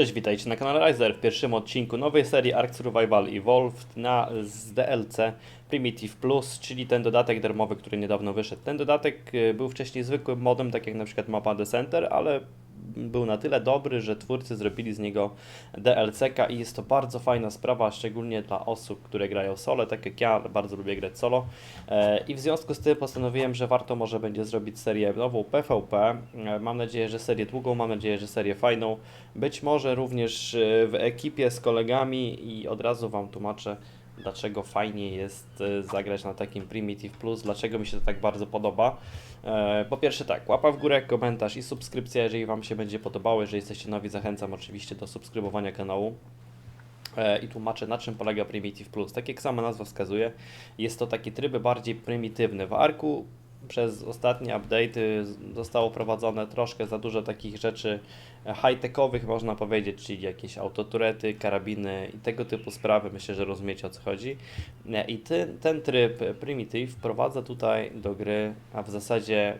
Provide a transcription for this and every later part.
Cześć, witajcie na kanale Riser w pierwszym odcinku nowej serii Ark Survival Evolved na z DLC Primitive Plus, czyli ten dodatek darmowy, który niedawno wyszedł. Ten dodatek y, był wcześniej zwykłym modem, tak jak na przykład mapa The Center, ale był na tyle dobry, że twórcy zrobili z niego DLC-ka i jest to bardzo fajna sprawa, szczególnie dla osób, które grają solo, tak jak ja bardzo lubię grać solo. E, I w związku z tym postanowiłem, że warto może będzie zrobić serię nową PvP. E, Mam nadzieję, że serię długą, mam nadzieję, że serię fajną. Być może również e, w ekipie z kolegami i od razu Wam tłumaczę, dlaczego fajnie jest e, zagrać na takim Primitive Plus, dlaczego mi się to tak bardzo podoba. E, Po pierwsze tak, łapa w górę, komentarz i subskrypcja, jeżeli Wam się będzie podobało. Jeżeli jesteście nowi, zachęcam oczywiście do subskrybowania kanału. E, I tłumaczę na czym polega Primitive Plus. Tak jak sama nazwa wskazuje, jest to taki tryb bardziej prymitywny. W Arku przez ostatnie update'y z- zostało wprowadzone troszkę za dużo takich rzeczy high-techowych, można powiedzieć, czyli jakieś autoturety, karabiny i tego typu sprawy. Myślę, że rozumiecie o co chodzi. I ten, ten tryb Primitive wprowadza tutaj do gry, a w zasadzie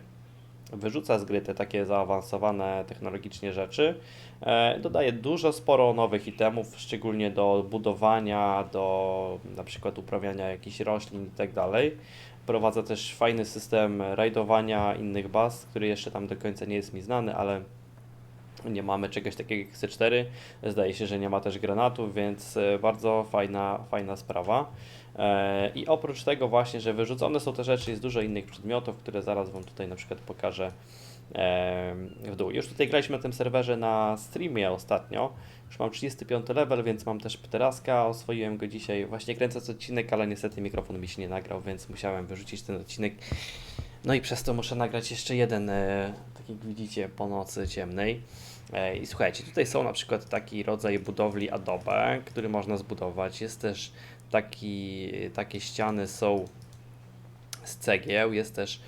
wyrzuca z gry te takie zaawansowane technologicznie rzeczy. E, Dodaje dużo, sporo nowych itemów, szczególnie do budowania, do na przykład uprawiania jakichś roślin i tak dalej. Wprowadza też fajny system rajdowania innych baz, który jeszcze tam do końca nie jest mi znany, ale nie mamy czegoś takiego jak C4. Zdaje się, że nie ma też granatów, więc e, bardzo fajna, fajna sprawa. E, I oprócz tego właśnie, że wyrzucone są te rzeczy, jest dużo innych przedmiotów, które zaraz Wam tutaj na przykład pokażę w dół. Już tutaj graliśmy na tym serwerze na streamie ostatnio. Już mam 35 level, więc mam też Pteraska, oswoiłem go dzisiaj. Właśnie kręcąc odcinek, ale niestety mikrofon mi się nie nagrał, więc musiałem wyrzucić ten odcinek. No i przez to muszę nagrać jeszcze jeden, tak jak widzicie, po nocy ciemnej. E, I słuchajcie, tutaj są na przykład taki rodzaj budowli Adobe, który można zbudować. Jest też taki, takie ściany są z cegieł, jest też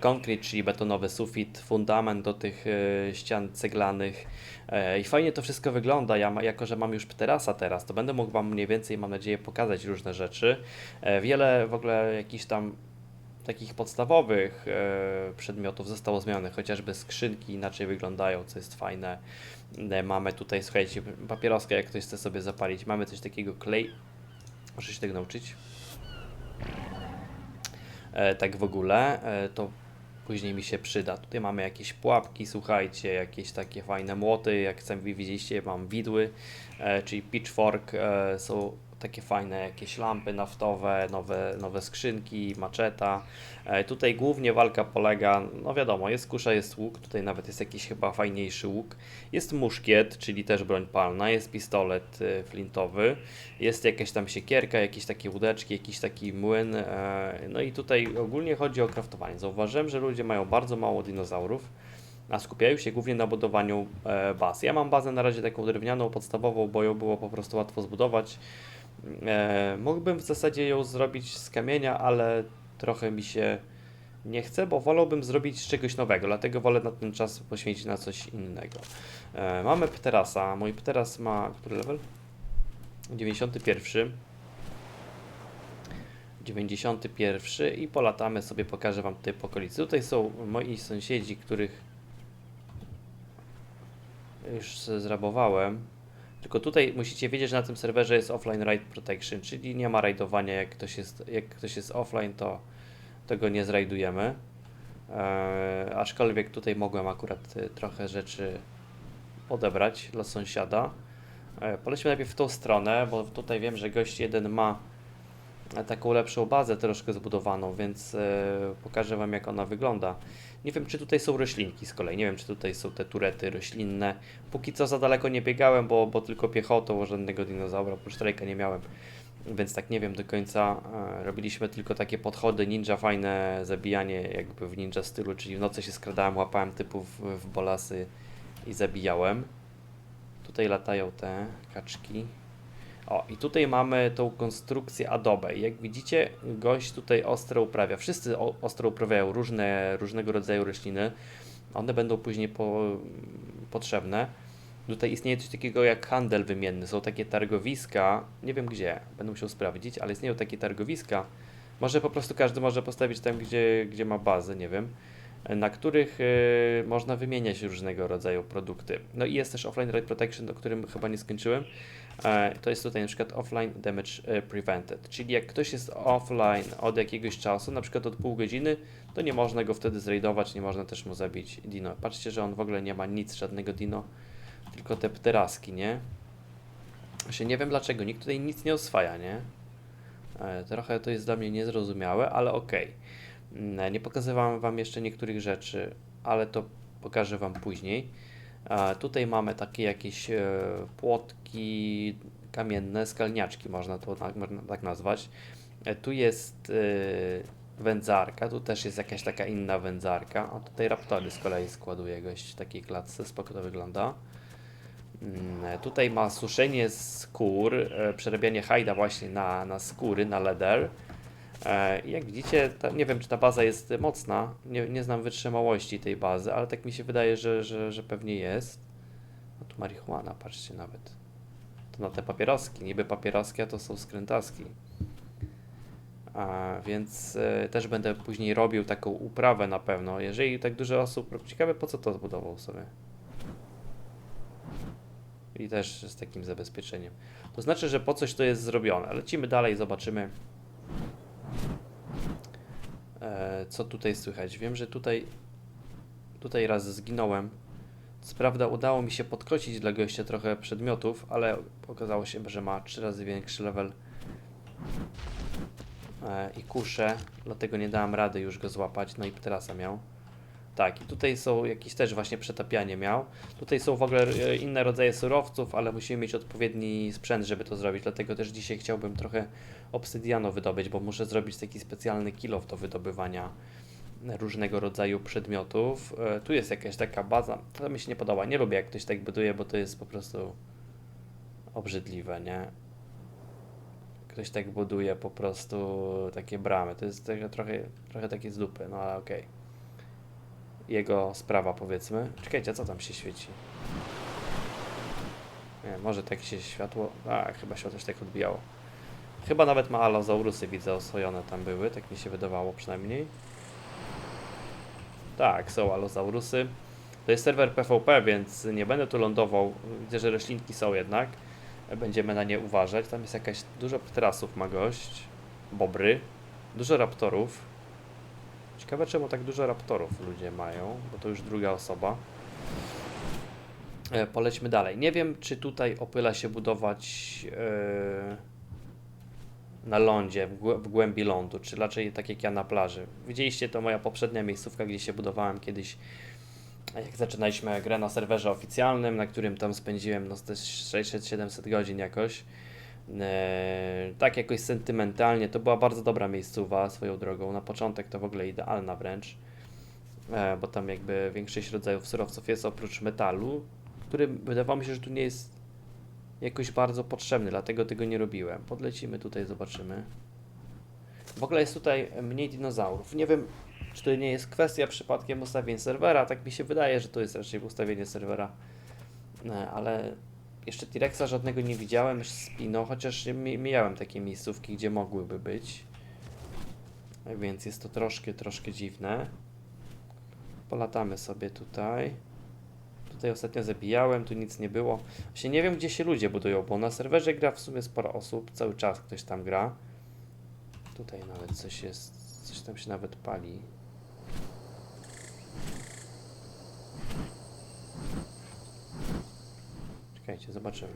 konkret, czyli betonowy sufit, fundament do tych e, ścian ceglanych. E, I fajnie to wszystko wygląda. Ja, jako, że mam już Pterasa teraz, to będę mógł Wam mniej więcej, mam nadzieję, pokazać różne rzeczy. E, Wiele w ogóle jakichś tam takich podstawowych e, przedmiotów zostało zmienionych, chociażby skrzynki inaczej wyglądają, co jest fajne. E, Mamy tutaj, słuchajcie, papieroskę, jak ktoś chce sobie zapalić. Mamy coś takiego klej. Muszę się tego nauczyć. E, tak w ogóle, e, to później mi się przyda. Tutaj mamy jakieś pułapki, słuchajcie, jakieś takie fajne młoty, jak sami widzieliście, mam widły, e, czyli pitchfork, są takie fajne jakieś lampy naftowe, nowe, nowe skrzynki, maczeta. E, tutaj głównie walka polega, no wiadomo, jest kusza, jest łuk, tutaj nawet jest jakiś chyba fajniejszy łuk. Jest muszkiet, czyli też broń palna, jest pistolet e, flintowy, jest jakaś tam siekierka, jakieś takie łódeczki, jakiś taki młyn. e, No i tutaj ogólnie chodzi o kraftowanie. Zauważyłem, że ludzie mają bardzo mało dinozaurów, a skupiają się głównie na budowaniu baz. Ja mam bazę na razie taką drewnianą, podstawową, bo ją było po prostu łatwo zbudować. E, mógłbym w zasadzie ją zrobić z kamienia, ale trochę mi się nie chce, bo wolałbym zrobić czegoś nowego, dlatego wolę na ten czas poświęcić na coś innego. E, mamy Pterasa. Mój Pteras ma który level? 91. 91 i polatamy sobie, pokażę Wam tutaj po okolicy. Tutaj są moi sąsiedzi, których już zrabowałem. Tylko tutaj musicie wiedzieć, że na tym serwerze jest offline raid protection, czyli nie ma rajdowania. Jak ktoś jest, jak ktoś jest offline, to tego nie zrajdujemy. Eee, aczkolwiek tutaj mogłem akurat y, trochę rzeczy odebrać dla sąsiada. E, Polećmy najpierw w tą stronę, bo tutaj wiem, że gość jeden ma e, taką lepszą bazę troszkę zbudowaną, więc e, pokażę Wam jak ona wygląda. Nie wiem, czy tutaj są roślinki z kolei, nie wiem, czy tutaj są te turety roślinne. Póki co za daleko nie biegałem, bo, bo tylko piechotą, żadnego dinozaura, oprócz trajka nie miałem. Więc tak nie wiem do końca. E, Robiliśmy tylko takie podchody ninja, fajne zabijanie jakby w ninja stylu, czyli w nocy się skradałem, łapałem typów w bolasy i zabijałem. Tutaj latają te kaczki. O, i tutaj mamy tą konstrukcję Adobe. Jak widzicie, gość tutaj ostro uprawia. Wszyscy ostro uprawiają różne, różnego rodzaju rośliny. One będą później po, potrzebne. Tutaj istnieje coś takiego jak handel wymienny. Są takie targowiska, nie wiem gdzie, będę musiał sprawdzić, ale istnieją takie targowiska. Może po prostu każdy może postawić tam, gdzie, gdzie ma bazę, nie wiem. na których y, można wymieniać różnego rodzaju produkty. No i jest też Offline Rate Protection, o którym chyba nie skończyłem. E, To jest tutaj na przykład Offline Damage e, Prevented, czyli jak ktoś jest offline od jakiegoś czasu, na przykład od pół godziny, to nie można go wtedy zraidować, nie można też mu zabić dino. Patrzcie, że on w ogóle nie ma nic, żadnego dino, tylko te pteraski, nie? Właśnie nie wiem dlaczego, nikt tutaj nic nie oswaja, nie? E, Trochę to jest dla mnie niezrozumiałe, ale okej. Mm, Nie pokazywałem Wam jeszcze niektórych rzeczy, ale to pokażę Wam później. Tutaj mamy takie jakieś e, płotki kamienne, skalniaczki można to tak, nazwać. E, Tu jest e, wędzarka, tu też jest jakaś taka inna wędzarka, a tutaj raptory z kolei składuje gość w takiej klatce, spoko to wygląda. Mm, Tutaj ma suszenie skór, przerabianie hajda właśnie na, na skóry, na leather. E, Jak widzicie, ta, nie wiem czy ta baza jest mocna, nie, nie znam wytrzymałości tej bazy, ale tak mi się wydaje, że, że, że pewnie jest. No tu marihuana, patrzcie nawet. To na te papieroski, niby papieroski, a to są skrętaski. A, więc e, też będę później robił taką uprawę na pewno. Jeżeli tak dużo osób, ciekawe po co to zbudował sobie. I też z takim zabezpieczeniem. To znaczy, że po coś to jest zrobione. Lecimy dalej, zobaczymy. E, co tutaj słychać? Wiem, że tutaj tutaj raz zginąłem. Co prawda udało mi się podkosić dla gościa trochę przedmiotów, ale okazało się, że ma trzy razy większy level e, i kuszę, dlatego nie dałem rady już go złapać. No i pterasa miał. Tak, i tutaj są jakieś też właśnie przetapianie miał. Tutaj są w ogóle e, inne rodzaje surowców, ale musimy mieć odpowiedni sprzęt, żeby to zrobić. Dlatego też dzisiaj chciałbym trochę obsydianu wydobyć, bo muszę zrobić taki specjalny kilof do wydobywania różnego rodzaju przedmiotów. E, Tu jest jakaś taka baza. To mi się nie podoba. Nie lubię jak ktoś tak buduje, bo to jest po prostu obrzydliwe, nie? Ktoś tak buduje po prostu takie bramy. To jest trochę, trochę, takie z dupy, no ale okej jego sprawa, powiedzmy. Czekajcie, co tam się świeci? Nie, może tak się światło. A, chyba się tak odbijało. Chyba nawet ma alozaurusy, widzę, oswojone tam były, tak mi się wydawało przynajmniej. Tak, są alozaurusy. To jest serwer PvP, więc nie będę tu lądował. Widzę, że roślinki są jednak. Będziemy na nie uważać. Tam jest jakaś dużo pterasów ma gość. Bobry. Dużo raptorów. Ciekawe czemu tak dużo raptorów ludzie mają, bo to już druga osoba. E, polećmy dalej. Nie wiem, czy tutaj opyla się budować e, na lądzie, w, w głębi lądu, czy raczej tak jak ja na plaży. Widzieliście to moja poprzednia miejscówka, gdzie się budowałem kiedyś, jak zaczynaliśmy grę na serwerze oficjalnym, na którym tam spędziłem no, te 600-700 godzin jakoś. Eee, tak jakoś sentymentalnie, to była bardzo dobra miejscowa swoją drogą. Na początek to w ogóle idealna wręcz, e, bo tam jakby większość rodzajów surowców jest oprócz metalu, który wydawało mi się, że tu nie jest jakoś bardzo potrzebny, dlatego tego nie robiłem. Podlecimy tutaj, zobaczymy. W ogóle jest tutaj mniej dinozaurów. Nie wiem, czy to nie jest kwestia przypadkiem ustawień serwera. Tak mi się wydaje, że to jest raczej ustawienie serwera, E, ale jeszcze T-Rexa żadnego nie widziałem, Spino, chociaż mi- miałem takie miejscówki, gdzie mogłyby być. Więc jest to troszkę, troszkę dziwne. Polatamy sobie tutaj. Tutaj ostatnio zabijałem, tu nic nie było. Właśnie nie wiem, gdzie się ludzie budują, bo na serwerze gra w sumie sporo osób, cały czas ktoś tam gra. Tutaj nawet coś jest, coś tam się nawet pali. Czekajcie, zobaczymy.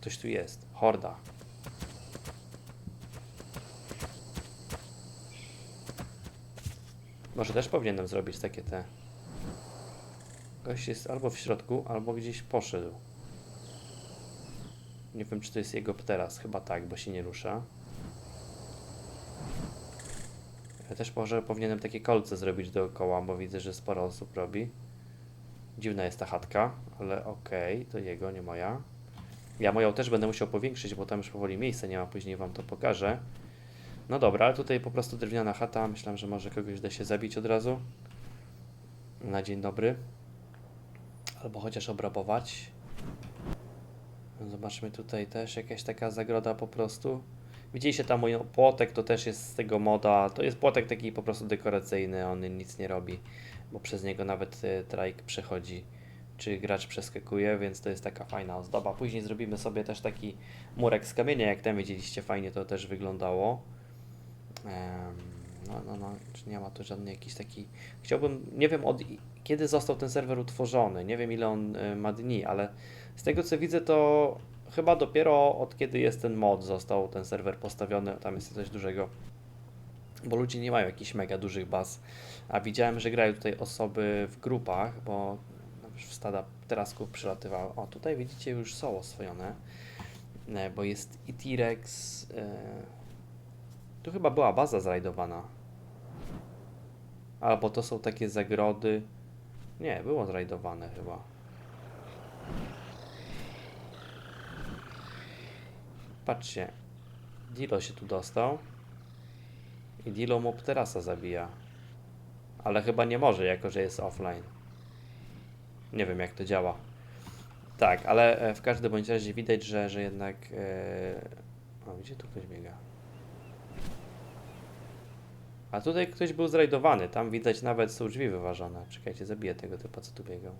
Ktoś tu jest. Horda. Może też powinienem zrobić takie te. Gość jest albo w środku, albo gdzieś poszedł. Nie wiem, czy to jest jego pteras. Chyba tak, bo się nie rusza. Ja też może powinienem takie kolce zrobić dookoła, bo widzę, że sporo osób robi. Dziwna jest ta chatka, ale okej, to jego, nie moja. Ja moją też będę musiał powiększyć, bo tam już powoli miejsca nie ma, później wam to pokażę. No dobra, ale tutaj po prostu drewniana chata. Myślałem, że może kogoś da się zabić od razu. Na dzień dobry. Albo chociaż obrabować. Zobaczmy tutaj też jakaś taka zagroda po prostu. Widzieliście tam mój płotek, to też jest z tego moda. To jest płotek taki po prostu dekoracyjny, on nic nie robi, bo przez niego nawet y, trajk przechodzi, czy gracz przeskakuje, więc to jest taka fajna ozdoba. Później zrobimy sobie też taki murek z kamienia, jak ten widzieliście, fajnie to też wyglądało. No, no, no, czy nie ma tu żadnej jakiś taki... Chciałbym, nie wiem od kiedy został ten serwer utworzony, nie wiem ile on y, ma dni, ale z tego co widzę to chyba dopiero od kiedy jest ten mod został ten serwer postawiony, tam jest coś dużego, bo ludzie nie mają jakichś mega dużych baz, a widziałem, że grają tutaj osoby w grupach, bo w stada terasków przylatywało. O, tutaj widzicie już są oswojone, e, bo jest i T-Rex, e, tu chyba była baza zrajdowana. Albo to są takie zagrody. Nie, było zrajdowane chyba. Patrzcie. Dilo się tu dostał. I Dilo mu terasa zabija. Ale chyba nie może, jako że jest offline. Nie wiem jak to działa. Tak, ale e, w każdym bądź razie widać, że, że jednak... E... O, gdzie tu ktoś biega? A tutaj ktoś był zrajdowany, tam widać nawet są drzwi wyważone. Czekajcie, zabiję tego typa, co tu biegał.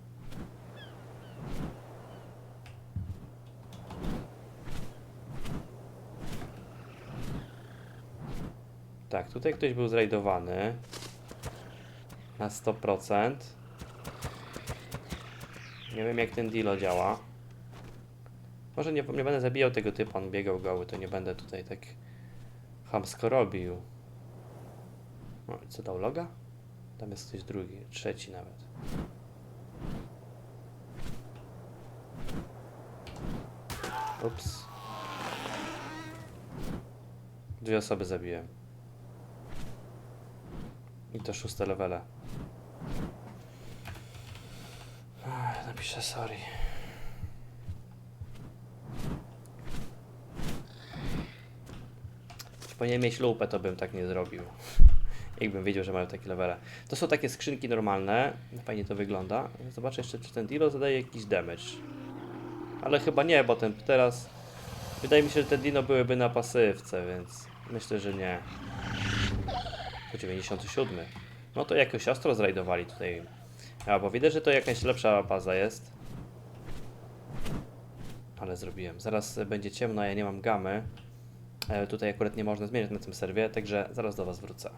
Tak, tutaj ktoś był zrajdowany. Na 100%. Nie wiem jak ten dealo działa. Może nie, nie będę zabijał tego typa, on biegał goły, to nie będę tutaj tak chamsko robił. O, co dał loga? Tam jest ktoś drugi, trzeci nawet. Ups. Dwie osoby zabiłem. I to szóste levele. Napiszę sorry. Powinien mieć lupę, to bym tak nie zrobił. Jakbym wiedział, że mają takie levele. To są takie skrzynki normalne. Fajnie to wygląda. Zobaczę jeszcze, czy ten Dino zadaje jakiś damage. Ale chyba nie, bo ten teraz... Wydaje mi się, że te Dino byłyby na pasywce, więc myślę, że nie. To 97. No to jakoś ostro zrajdowali tutaj. A, bo widać, że to jakaś lepsza baza jest. Ale zrobiłem. Zaraz będzie ciemno, ja nie mam gamy. E, tutaj akurat nie można zmieniać na tym serwie, także zaraz do Was wrócę.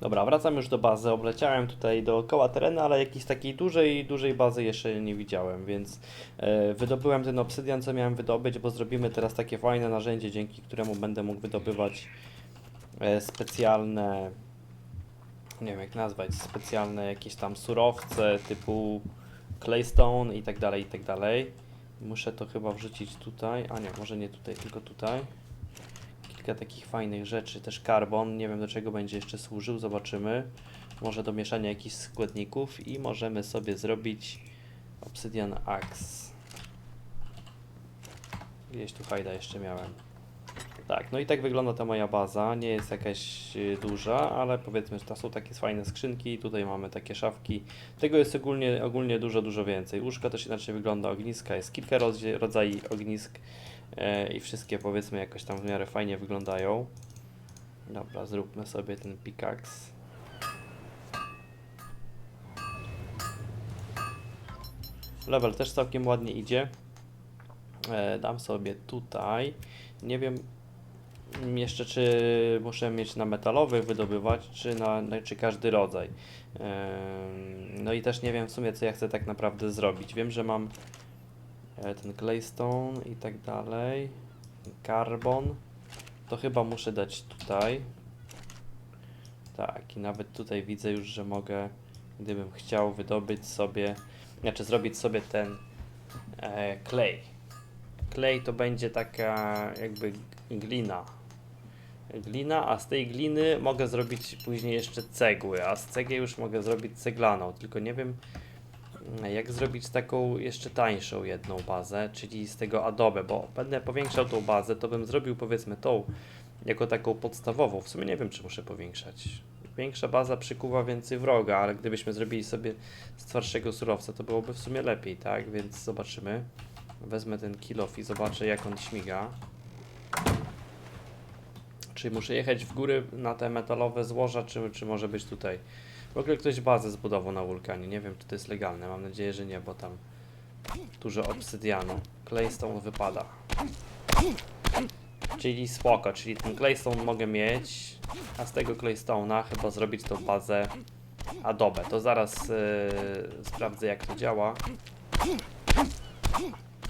Dobra, wracam już do bazy. Obleciałem tutaj dookoła terenu, ale jakiejś takiej dużej, dużej bazy jeszcze nie widziałem, więc e, wydobyłem ten obsydian, co miałem wydobyć, bo zrobimy teraz takie fajne narzędzie, dzięki któremu będę mógł wydobywać specjalne, nie wiem jak nazwać, specjalne jakieś tam surowce typu claystone i tak dalej, i tak dalej. Muszę to chyba wrzucić tutaj, a nie, może nie tutaj, tylko tutaj. Kilka takich fajnych rzeczy, też karbon, nie wiem do czego będzie jeszcze służył, zobaczymy. Może do mieszania jakichś składników i możemy sobie zrobić Obsidian Axe. Gdzieś tu fajda jeszcze miałem. Tak, no i tak wygląda ta moja baza. Nie jest jakaś y, duża, ale powiedzmy, że to są takie fajne skrzynki. Tutaj mamy takie szafki. Tego jest ogólnie, ogólnie dużo, dużo więcej. Łóżka też inaczej wygląda, ogniska. Jest kilka rodzajów ognisk e, i wszystkie powiedzmy jakoś tam w miarę fajnie wyglądają. Dobra, zróbmy sobie ten pickaxe. Level też całkiem ładnie idzie. E, dam sobie tutaj. Nie wiem jeszcze, czy muszę mieć na metalowych wydobywać, czy na, na czy każdy rodzaj. No i też nie wiem w sumie, co ja chcę tak naprawdę zrobić. Wiem, że mam e, ten claystone i tak dalej. Carbon. To chyba muszę dać tutaj. Tak, i nawet tutaj widzę już, że mogę, gdybym chciał wydobyć sobie, znaczy zrobić sobie ten e, clay. Klej to będzie taka jakby glina. Glina, a z tej gliny mogę zrobić później jeszcze cegły, a z cegieł już mogę zrobić ceglaną, tylko nie wiem mm, jak zrobić taką jeszcze tańszą jedną bazę, czyli z tego Adobe, bo będę powiększał tą bazę, to bym zrobił powiedzmy tą jako taką podstawową. W sumie nie wiem czy muszę powiększać. Większa baza przykuwa więcej wroga, ale gdybyśmy zrobili sobie z twardszego surowca, to byłoby w sumie lepiej, tak? Więc zobaczymy. Wezmę ten kill off i zobaczę jak on śmiga. Czy muszę jechać w góry na te metalowe złoża, czy, czy może być tutaj? W ogóle ktoś bazę zbudował na wulkanie. Nie wiem, czy to jest legalne. Mam nadzieję, że nie, bo tam dużo obsydianu. Claystone wypada. Czyli spoko, czyli ten claystone mogę mieć, a z tego claystone'a chyba zrobić tą bazę Adobe. To zaraz yy, sprawdzę jak to działa.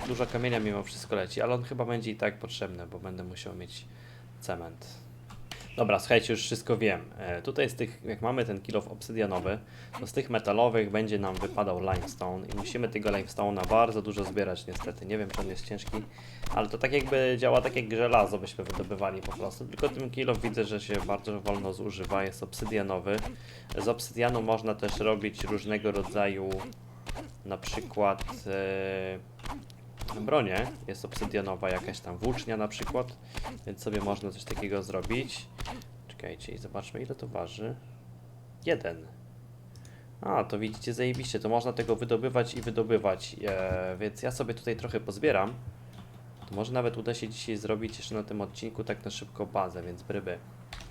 Dużo kamienia mimo wszystko leci, ale on chyba będzie i tak potrzebny, bo będę musiał mieć cement. Dobra, słuchajcie, już wszystko wiem. E, tutaj z tych, jak mamy ten kilof obsydianowy, to z tych metalowych będzie nam wypadał limestone i musimy tego limestone'a bardzo dużo zbierać niestety. Nie wiem, czy on jest ciężki, ale to tak jakby działa tak jak żelazo byśmy wydobywali po prostu. Tylko ten kilof widzę, że się bardzo wolno zużywa, jest obsydianowy. Z obsydianu można też robić różnego rodzaju na przykład e, bronię. Jest obsydianowa jakaś tam włócznia na przykład, więc sobie można coś takiego zrobić. Czekajcie i zobaczmy ile to waży. Jeden. A, to widzicie zajebiście, to można tego wydobywać i wydobywać, e, więc ja sobie tutaj trochę pozbieram. To może nawet uda się dzisiaj zrobić jeszcze na tym odcinku tak na szybko bazę, więc bryby.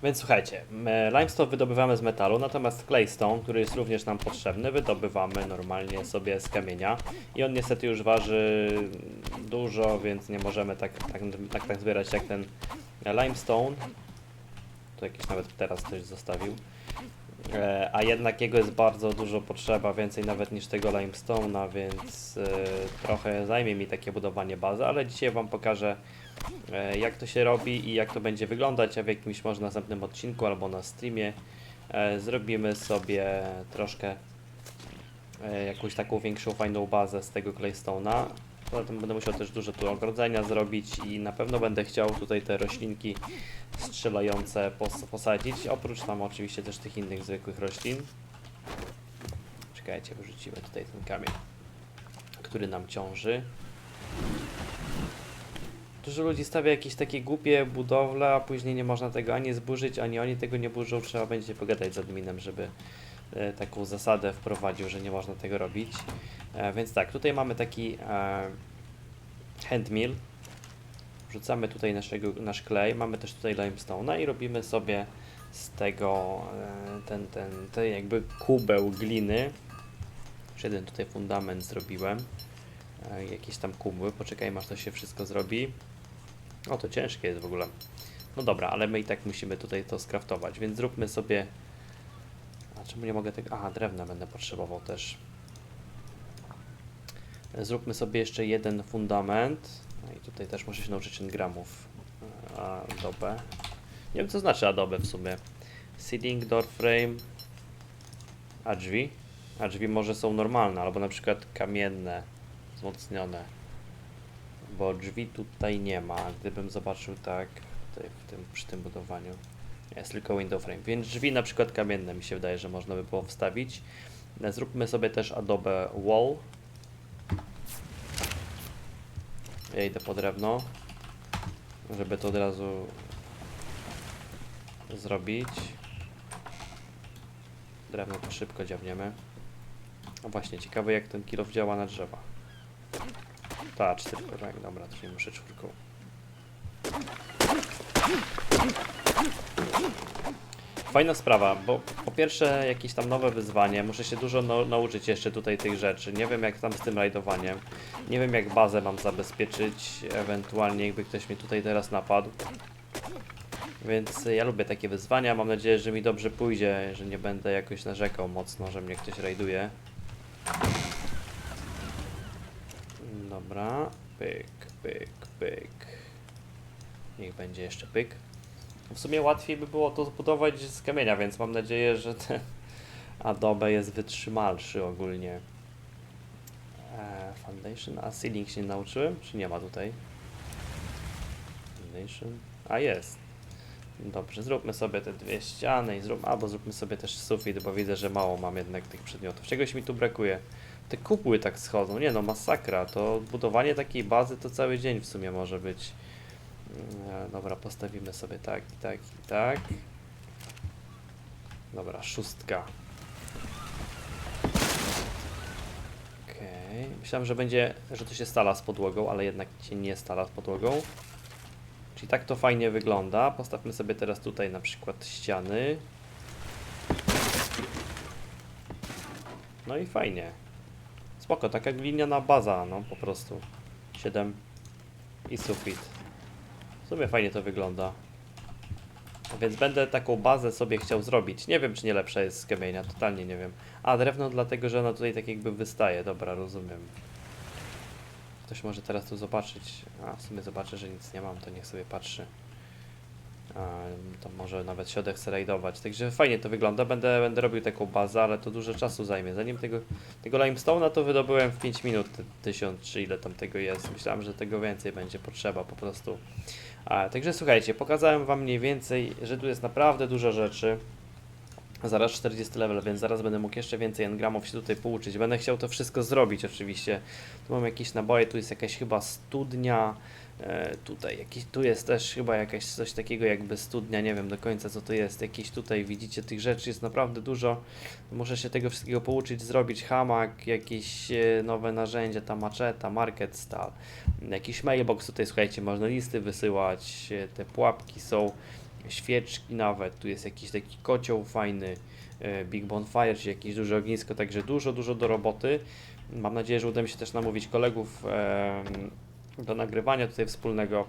Więc słuchajcie, limestone wydobywamy z metalu, natomiast claystone, który jest również nam potrzebny, wydobywamy normalnie sobie z kamienia i on niestety już waży dużo, więc nie możemy tak, tak, tak, tak zbierać jak ten limestone. Tu jakiś nawet teraz ktoś zostawił. E, a jednak jego jest bardzo dużo potrzeba, więcej nawet niż tego limestone'a, więc e, trochę zajmie mi takie budowanie bazy, ale dzisiaj Wam pokażę jak to się robi i jak to będzie wyglądać, a w jakimś może następnym odcinku albo na streamie e, zrobimy sobie troszkę e, jakąś taką większą fajną bazę z tego claystone'a. Poza tym będę musiał też dużo tu ogrodzenia zrobić i na pewno będę chciał tutaj te roślinki strzelające pos posadzić, oprócz tam oczywiście też tych innych zwykłych roślin. Czekajcie, wyrzucimy tutaj ten kamień, który nam ciąży. Dużo ludzi stawia jakieś takie głupie budowle, a później nie można tego ani zburzyć, ani oni tego nie burzą. Trzeba będzie pogadać z adminem, żeby e, taką zasadę wprowadził, że nie można tego robić. E, więc tak, tutaj mamy taki e, handmill. Wrzucamy tutaj naszego, nasz klej, mamy też tutaj limestone'a i robimy sobie z tego e, ten, ten, ten jakby kubeł gliny. Już jeden tutaj fundament zrobiłem. E, jakieś tam kubły, poczekajmy aż to się wszystko zrobi. O, to ciężkie jest w ogóle. No dobra, ale my i tak musimy tutaj to skraftować, więc zróbmy sobie... A czemu nie mogę tego... Aha, drewna będę potrzebował też. Zróbmy sobie jeszcze jeden fundament. No i tutaj też muszę się nauczyć gramów. Adobe. Nie wiem co znaczy Adobe w sumie. Ceiling, door frame. A drzwi? A drzwi może są normalne, albo na przykład kamienne, wzmocnione. Bo drzwi tutaj nie ma. Gdybym zobaczył tak tutaj w tym, przy tym budowaniu. Jest tylko window frame. Więc drzwi na przykład kamienne mi się wydaje, że można by było wstawić. Zróbmy sobie też Adobe Wall. Ja idę po drewno, żeby to od razu zrobić. Drewno to szybko dziabniemy. No właśnie, ciekawe jak ten kilof działa na drzewa. Ta, cztery tak, dobra, nie muszę czwórką. Fajna sprawa, bo po pierwsze jakieś tam nowe wyzwanie, muszę się dużo nau- nauczyć jeszcze tutaj tych rzeczy. Nie wiem jak tam z tym rajdowaniem, nie wiem jak bazę mam zabezpieczyć, ewentualnie jakby ktoś mnie tutaj teraz napadł. Więc ja lubię takie wyzwania, mam nadzieję, że mi dobrze pójdzie, że nie będę jakoś narzekał mocno, że mnie ktoś rajduje. Dobra, pyk, pyk, pyk. Niech będzie jeszcze pyk. W sumie łatwiej by było to zbudować z kamienia, więc mam nadzieję, że ten Adobe jest wytrzymalszy ogólnie. E, foundation, a ceiling się nie nauczyłem? Czy nie ma tutaj? Foundation, a jest. Dobrze, zróbmy sobie te dwie ściany i zrób, albo zróbmy sobie też sufit, bo widzę, że mało mam jednak tych przedmiotów. Czegoś mi tu brakuje. Te kubły tak schodzą, nie no, masakra. To budowanie takiej bazy to cały dzień w sumie może być. E, Dobra, postawimy sobie tak i tak i tak. Dobra, szóstka. Okej. Myślałem, że będzie, że to się stala z podłogą, ale jednak się nie stala z podłogą. Czyli tak to fajnie wygląda. Postawmy sobie teraz tutaj na przykład ściany. No i fajnie. Spoko, taka gliniana baza, no po prostu. 7 i sufit. W sumie fajnie to wygląda. Więc będę taką bazę sobie chciał zrobić. Nie wiem, czy nie lepsza jest z kamienia, totalnie nie wiem. A, drewno dlatego, że ona tutaj tak jakby wystaje. Dobra, rozumiem. Ktoś może teraz tu zobaczyć. A, w sumie zobaczę, że nic nie mam, to niech sobie patrzy. To może nawet środek chce rajdować. Także fajnie to wygląda. Będę, będę robił taką bazę, ale to dużo czasu zajmie. Zanim tego, tego limestone'a to wydobyłem w 5 minut, 1000 czy ile tam tego jest. Myślałem, że tego więcej będzie potrzeba po prostu. A, także słuchajcie, pokazałem wam mniej więcej, że tu jest naprawdę dużo rzeczy. Zaraz 40 level, więc zaraz będę mógł jeszcze więcej engramów się tutaj pouczyć. Będę chciał to wszystko zrobić oczywiście. Tu mam jakieś naboje, tu jest jakaś chyba studnia. E, tutaj jakiś, tu jest też chyba jakaś coś takiego jakby studnia, nie wiem do końca co to jest. Jakieś tutaj widzicie tych rzeczy jest naprawdę dużo. Muszę się tego wszystkiego pouczyć, zrobić hamak, jakieś e, nowe narzędzia, ta maczeta, market stal, jakiś mailbox tutaj słuchajcie, można listy wysyłać, e, te pułapki są świeczki nawet, tu jest jakiś taki kocioł fajny, Big Bonfire, czy jakieś duże ognisko, także dużo, dużo do roboty. Mam nadzieję, że uda mi się też namówić kolegów do nagrywania tutaj wspólnego.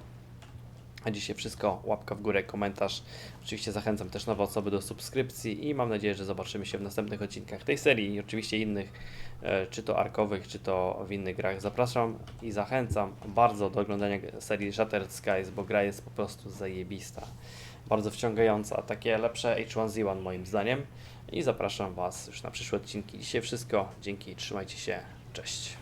A dzisiaj wszystko, łapka w górę, komentarz. Oczywiście zachęcam też nowe osoby do subskrypcji i mam nadzieję, że zobaczymy się w następnych odcinkach tej serii i oczywiście innych, e, czy to arkowych, czy to w innych grach. Zapraszam i zachęcam bardzo do oglądania serii Shattered Skies, bo gra jest po prostu zajebista. Bardzo wciągająca, takie lepsze H1Z1 moim zdaniem. I zapraszam Was już na przyszłe odcinki. Dzisiaj wszystko. Dzięki, trzymajcie się. Cześć.